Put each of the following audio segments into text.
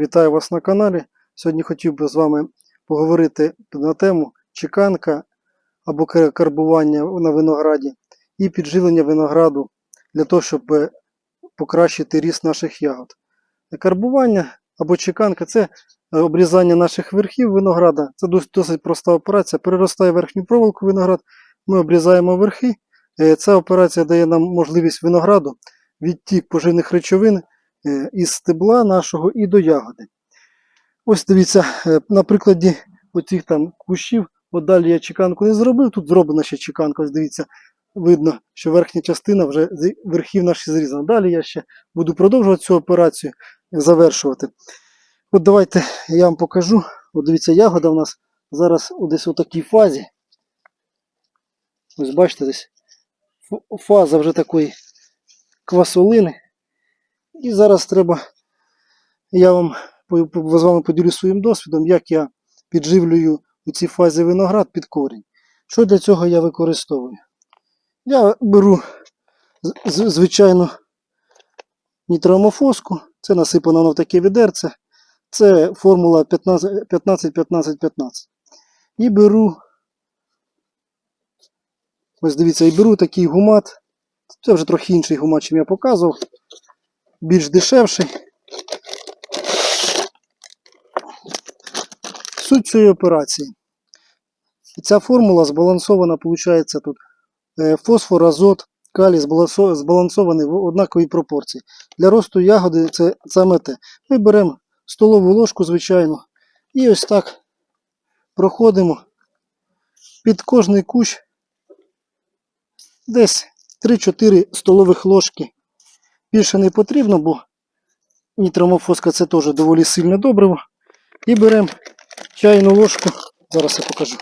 Вітаю вас на каналі. Сьогодні хотів би з вами поговорити на тему чеканка або карбування на винограді і підживлення винограду для того, щоб е, покращити ріст наших ягод. Карбування або чеканка це обрізання наших верхів винограда. Це досить проста операція. Переростає верхню проволоку виноград, ми обрізаємо верхи. Е, Ця операція дає нам можливість винограду відтік поживних речовин із стебла нашого і до ягоди. Ось дивіться, е, на прикладі оцих там кущів, от далі я чеканку не зробив, тут зроблена ще чеканка, ось дивіться, видно, що верхня частина вже верхів наші зрізана. Далі я ще буду продовжувати цю операцію, завершувати. От давайте я вам покажу. От дивіться, ягода у нас зараз десь у такій фазі. Ось бачите, десь фаза вже такої квасолини. І зараз треба, я вам з вами поділюсь своїм досвідом, як я підживлюю у цій фазі виноград під корінь. Що для цього я використовую? Я беру з- з- звичайно нітроамофоску, це насипано воно в таке відерце. Це формула 15-15-15-15. І беру, ось дивіться, і беру такий гумат. Це вже трохи інший гумат, чим я показував більш дешевший. Суть цієї операції. Ця формула збалансована, виходить, тут е, фосфор, азот, калій збалансований в однаковій пропорції. Для росту ягоди це саме те. Ми беремо столову ложку, звичайно, і ось так проходимо під кожний кущ десь 3-4 столових ложки. Більше не потрібно, бо нітромофоска це теж доволі сильне добриво. І беремо чайну ложку. Зараз я покажу.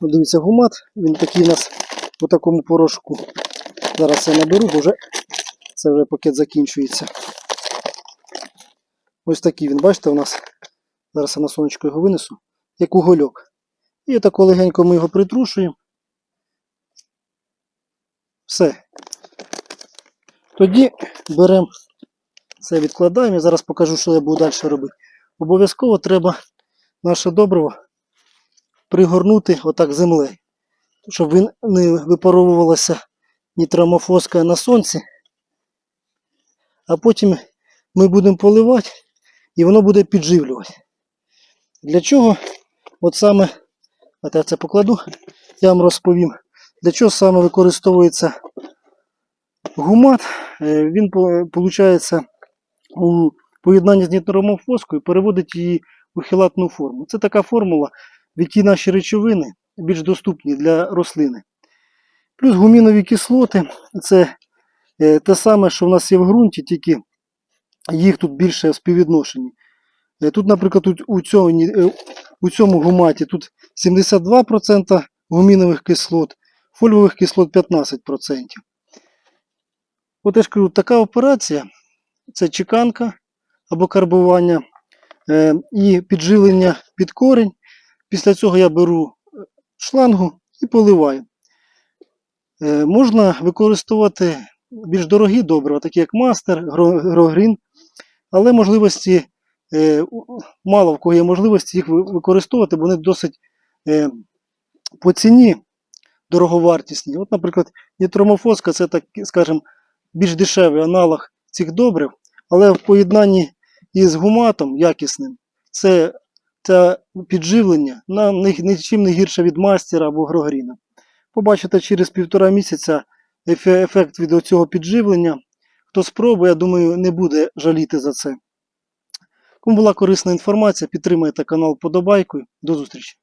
От дивіться, гумат. Він такий у нас у такому порошку. Зараз я наберу, бо вже це вже пакет закінчується. Ось такий він, бачите, у нас. Зараз я на сонечко його винесу, як угольок. І отако легенько ми його притрушуємо. Все. Тоді беремо це відкладаємо. Я зараз покажу, що я буду далі робити. Обов'язково треба наше добриво пригорнути отак землею, щоб не випаровувалася нітромофоска на сонці. А потім ми будемо поливати і воно буде підживлювати. Для чого? От саме, от я це покладу, я вам розповім, для чого саме використовується гумат. Е, Він, виходить, у поєднанні з нітромофоскою переводить її у хілатну форму. Це така формула, в якій наші речовини більш доступні для рослини. Плюс гумінові кислоти це е, те саме, що в нас є в ґрунті, тільки їх тут більше в співвідношенні. Е, Тут, наприклад, у, цьому, у цьому гуматі тут 72% гумінових кислот, фольвових кислот 15%. От я ж кажу, така операція це чеканка або карбування е, і підживлення під корінь. Після цього я беру е, шлангу і поливаю. Е, можна використовувати більш дорогі добрива, такі як мастер, грогрін, але можливості е, мало в кого є можливості їх використовувати, бо вони досить е, по ціні дороговартісні. От, наприклад, нітромофоска це так, скажімо, більш дешевий аналог цих добрив, але в поєднанні із гуматом якісним, це, це підживлення нам ні- нічим не гірше від мастера або грогріна. Побачите через півтора місяця ефект від цього підживлення. Хто спробує, я думаю, не буде жаліти за це. Кому була корисна інформація, підтримайте канал подобайкою. До зустрічі!